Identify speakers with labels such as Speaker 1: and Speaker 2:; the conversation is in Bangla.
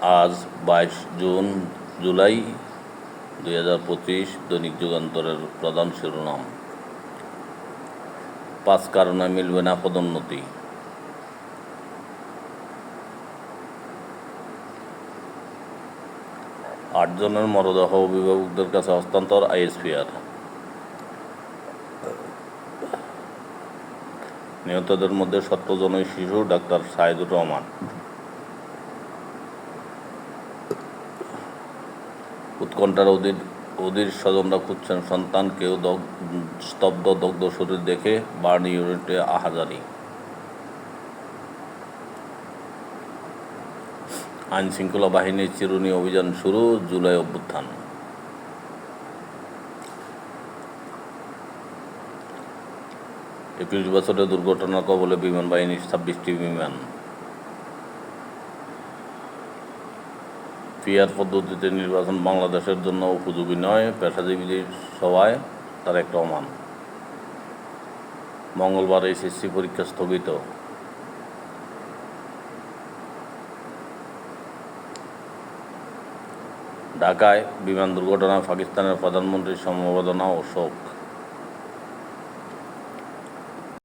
Speaker 1: আজ বাইশ জুন, জুলাই দুই হাজার পঁচিশ দৈনিক যুগান্তরের প্রধান শিরোনাম। পাঁচ কারণে মিলবে না পদোন্নতি। আটজনের মরদেহ অভিভাবকদের কাছে হস্তান্তর আইএসপিআর। নিহতদের মধ্যে সত্তর জনই শিশু, ডাক্তার সাইদুর রহমান। উৎকণ্ঠার অধীর অধীর স্বজনরা খুঁজছেন সন্তান কেউ দগ- স্তব্ধ দগ্ধ শরীর দেখে বার্ন ইউনিটে আহাজারি আইন শৃঙ্খলা বাহিনীর চিরুনি অভিযান শুরু জুলাই অভ্যুত্থান। একুশ বছরের দুর্ঘটনার কবলে বিমান বাহিনীর ছাব্বিশটি বিমান। পিয়ার পদ্ধতিতে নির্বাচন বাংলাদেশের জন্য উপযোগী নয় পেশাজীবীদের সভায় একটা অমান। মঙ্গলবার এসএসসি পরীক্ষা স্থগিত। ঢাকায় বিমান দুর্ঘটনায় পাকিস্তানের প্রধানমন্ত্রীর সমবেদনা ও শোক।